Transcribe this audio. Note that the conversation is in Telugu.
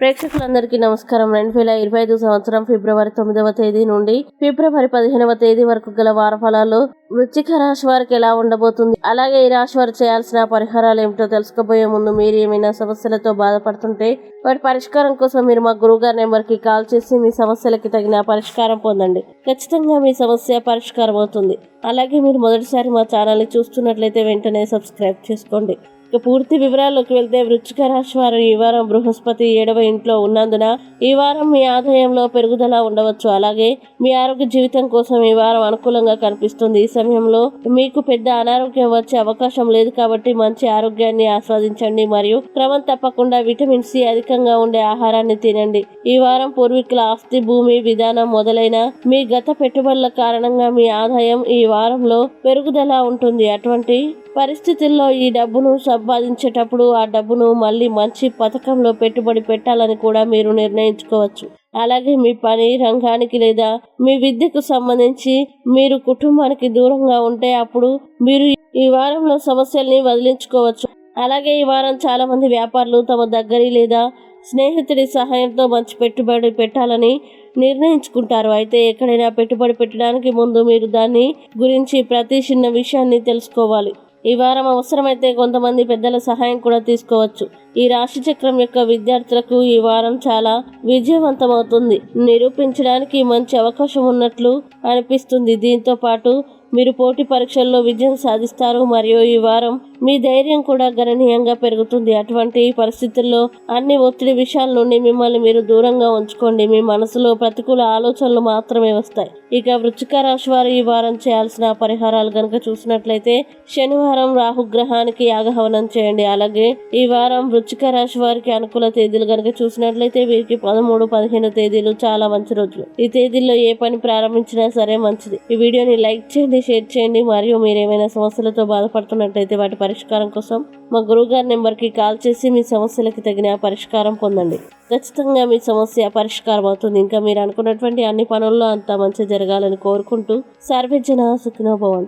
ప్రేక్షకులందరికీ నమస్కారం. రెండు వేల ఇరవై ఐదు సంవత్సరం ఫిబ్రవరి తొమ్మిదవ తేదీ నుండి ఫిబ్రవరి పదిహేనవ తేదీ వరకు గల వార ఫలాలు వృశ్చిక రాశి వారికి ఎలా ఉండబోతుంది? అలాగే ఈ రాశి వారు చేయాల్సిన పరిహారాలు ఏమిటో తెలుసుకోబోయే ముందు మీరు ఏమైనా సమస్యలతో బాధపడుతుంటే వాటి పరిష్కారం కోసం మీరు మా గురువు గారి నెంబర్కి కాల్ చేసి మీ సమస్యలకి తగిన పరిష్కారం పొందండి. ఖచ్చితంగా మీ సమస్య పరిష్కారం అవుతుంది. అలాగే మీరు మొదటిసారి మా ఛానల్ని చూస్తున్నట్లయితే వెంటనే సబ్స్క్రైబ్ చేసుకోండి. ఇక పూర్తి వివరాల్లోకి వెళ్తే వృచ్చిక రాశి వారు ఈ వారం బృహస్పతి ఏడవ ఇంట్లో ఉన్నందున ఈ వారం మీ ఆదాయంలో పెరుగుదల ఉండవచ్చు. అలాగే మీ ఆరోగ్య జీవితం కోసం ఈ వారం అనుకూలంగా కనిపిస్తుంది. ఈ సమయంలో మీకు పెద్ద అనారోగ్యం వచ్చే అవకాశం లేదు కాబట్టి మంచి ఆరోగ్యాన్ని ఆస్వాదించండి మరియు క్రమం తప్పకుండా విటమిన్ సి అధికంగా ఉండే ఆహారాన్ని తినండి. ఈ వారం పూర్వీకుల ఆస్తి భూమి విధానం మొదలైన మీ గత పెట్టుబడుల కారణంగా మీ ఆదాయం ఈ వారంలో పెరుగుదల ఉంటుంది. అటువంటి పరిస్థితుల్లో ఈ డబ్బును సంపాదించేటప్పుడు ఆ డబ్బును మళ్ళీ మంచి పథకంలో పెట్టుబడి పెట్టాలని కూడా మీరు నిర్ణయించుకోవచ్చు. అలాగే మీ పని రంగానికి లేదా మీ విద్యకు సంబంధించి మీరు కుటుంబానికి దూరంగా ఉంటే అప్పుడు మీరు ఈ వారంలో సమస్యల్ని వదిలించుకోవచ్చు. అలాగే ఈ వారం చాలా మంది వ్యాపారులు తమ దగ్గరి లేదా స్నేహితుడి సహాయంతో మంచి పెట్టుబడి పెట్టాలని నిర్ణయించుకుంటారు. అయితే ఎక్కడైనా పెట్టుబడి పెట్టడానికి ముందు మీరు దాన్ని గురించి ప్రతి చిన్న విషయాన్ని తెలుసుకోవాలి. ఈ వారం అవసరమైతే కొంతమంది పెద్దల సహాయం కూడా తీసుకోవచ్చు. ఈ రాశి చక్రం యొక్క విద్యార్థులకు ఈ వారం చాలా విజయవంతమవుతుంది. నిరూపించడానికి మంచి అవకాశం ఉన్నట్లు అనిపిస్తుంది. దీంతో పాటు మీరు పోటీ పరీక్షల్లో విజయం సాధిస్తారు. మరియు ఈ వారం మీ ధైర్యం కూడా గణనీయంగా పెరుగుతుంది. అటువంటి పరిస్థితుల్లో అన్ని ఒత్తిడి విషయాల నుండి మిమ్మల్ని మీరు దూరంగా ఉంచుకోండి. మీ మనసులో ప్రతికూల ఆలోచనలు మాత్రమే వస్తాయి. ఇక వృచ్చిక రాశి వారు ఈ వారం చేయాల్సిన పరిహారాలు కనుక చూసినట్లయితే శనివారం రాహుగ్రహానికి యాగహవనం చేయండి. అలాగే ఈ వారం వృచ్చిక రాశి వారికి అనుకూల తేదీలు కనుక చూసినట్లయితే వీరికి పదమూడు పదిహేను తేదీలు చాలా మంచి రోజులు. ఈ తేదీల్లో ఏ పని ప్రారంభించినా సరే మంచిది. ఈ వీడియోని లైక్ చేయండి షేర్ చేయండి మరియు మీరు ఏమైనా సమస్యలతో బాధపడుతున్నట్లయితే వాటి పరిష్కారం కోసం మా గురువు గారి నెంబర్కి కాల్ చేసి మీ సమస్యలకి తగిన పరిష్కారం పొందండి. ఖచ్చితంగా మీ సమస్య పరిష్కారం అవుతుంది. ఇంకా మీరు అనుకున్నటువంటి అన్ని పనుల్లో అంతా మంచి జరగాలని కోరుకుంటూ సర్వజన సుఖినోభవంతు